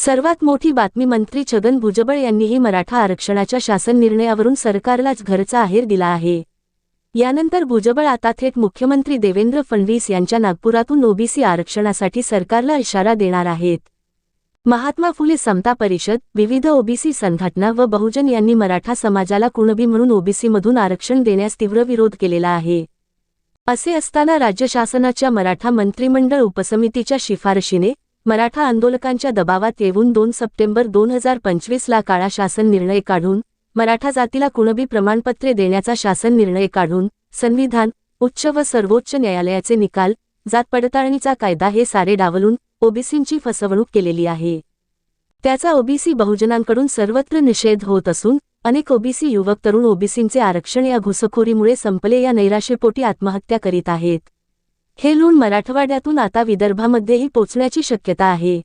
सर्वात मोठी बातमी मंत्री छगन भुजबळ यांनीही मराठा आरक्षणाच्या शासन निर्णयावरून सरकारलाच घरचा आहेर दिला आहे. यानंतर भुजबळ आता थेट मुख्यमंत्री देवेंद्र फडणवीस यांच्या नागपुरातून ओबीसी आरक्षणासाठी सरकारला इशारा देणार आहेत. महात्मा फुले समता परिषद विविध ओबीसी संघटना व बहुजन यांनी मराठा समाजाला कुणबी म्हणून ओबीसीमधून आरक्षण देण्यास तीव्र विरोध केलेला आहे. असे असताना राज्य शासनाच्या मराठा मंत्रिमंडळ उपसमितीच्या शिफारशीने मराठा आंदोलकांच्या दबावात येऊन दोन सप्टेंबर दोन हजार पंचवीसला काळा शासन निर्णय काढून मराठा जातीला कुणबी प्रमाणपत्रे देण्याचा शासन निर्णय काढून संविधान उच्च व सर्वोच्च न्यायालयाचे निकाल जात पडताळणीचा कायदा हे सारे डावलून ओबीसींची फसवणूक केलेली आहे. त्याचा ओबीसी बहुजनांकडून सर्वत्र निषेध होत असून अनेक ओबीसी युवक तरुण ओबीसींचे आरक्षण या घुसखोरीमुळे संपले या नैराश्यपोटी आत्महत्या करीत आहेत. हे लूण मराठवाड्यातून आता विदर्भामध्येही पोचण्याची शक्यता आहे.